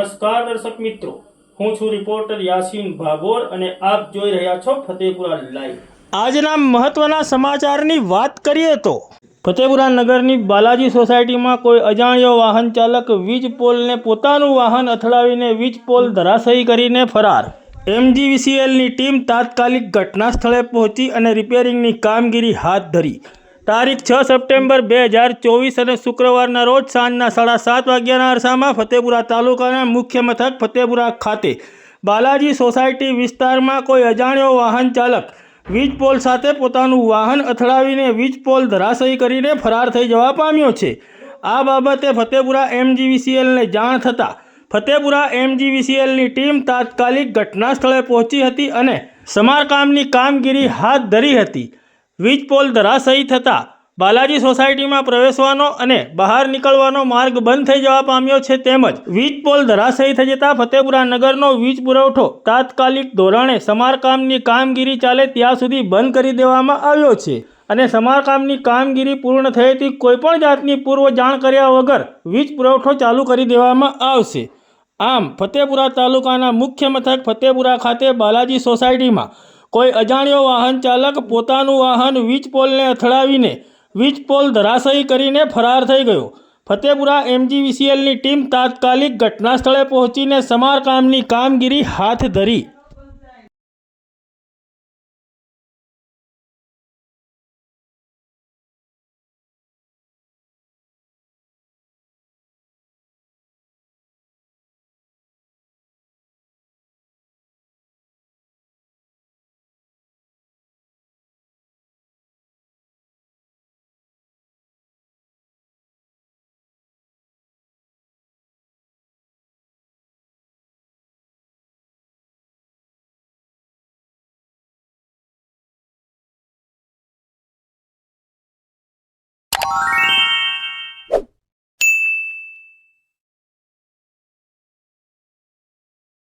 નમસ્કાર દર્શક મિત્રો. હું છું રિપોર્ટર યાસીન ભાગોર અને આપ જોઈ રહ્યા છો ફતેપુરા લાઈવ. આજના મહત્વના સમાચારની વાત કરીએ તો, ફતેપુરા નગરની બાલાજી સોસાયટીમાં કોઈ અજાણ્યો વાહન ચાલક વીજ પોલને પોતાનું વાહન અથડાવીને વીજ પોલ ધરાશયી કરીને ફરાર. એમજીવીસીએલની ટીમ તાત્કાલિક ઘટના સ્થળે પહોંચી અને રિપેરિંગની કામગીરી હાથ ધરી. તારીખ છ સપ્ટેમ્બર બે હજાર ચોવીસ અને શુક્રવારના રોજ સાંજના સાડા સાત વાગ્યાના અરસામાં ફતેપુરા તાલુકાના મુખ્ય મથક ફતેપુરા ખાતે બાલાજી સોસાયટી વિસ્તારમાં કોઈ અજાણ્યો વાહન ચાલક વીજ પોલ સાથે પોતાનું વાહન અથડાવીને વીજ પોલ ધરાશયી કરીને ફરાર થઈ જવા પામ્યો છે. આ બાબતે ફતેપુરા એમજીવીસીએલને જાણ થતાં ફતેપુરા એમજીવીસીએલની ટીમ તાત્કાલિક ઘટના સ્થળે પહોંચી હતી અને સમારકામની કામગીરી હાથ ધરી હતી. વીજ પોલ ધરાશયી થતાં બાલાજી સોસાયટીમાં પ્રવેશવાનો અને બહાર નીકળવાનો માર્ગ બંધ થઈ જવા પામ્યો છે તેમજ વીજ પોલ ધરાશયી થઈ જતાં ફતેપુરા નગરનો વીજ પુરવઠો તાત્કાલિક ધોરણે સમારકામની કામગીરી ચાલે ત્યાં સુધી બંધ કરી દેવામાં આવ્યો છે. અને સમારકામની કામગીરી પૂર્ણ થયેથી કોઈપણ જાતની પૂર્વ જાણ કર્યા વગર વીજ પુરવઠો ચાલુ કરી દેવામાં આવશે. આમ ફતેપુરા તાલુકાના મુખ્ય મથક ફતેપુરા ખાતે બાલાજી સોસાયટીમાં કોઈ અજાણ્યો વાહન ચાલક પોતાનું વાહન વીજ પોલને અથડાવીને વીજ પોલ ધરાશયી કરીને ફરાર થઈ ગયો. ફતેપુરા એમજીવીસીએલની ટીમ તાત્કાલિક ઘટના સ્થળે પહોંચીને સમારકામની કામગીરી હાથ ધરી. you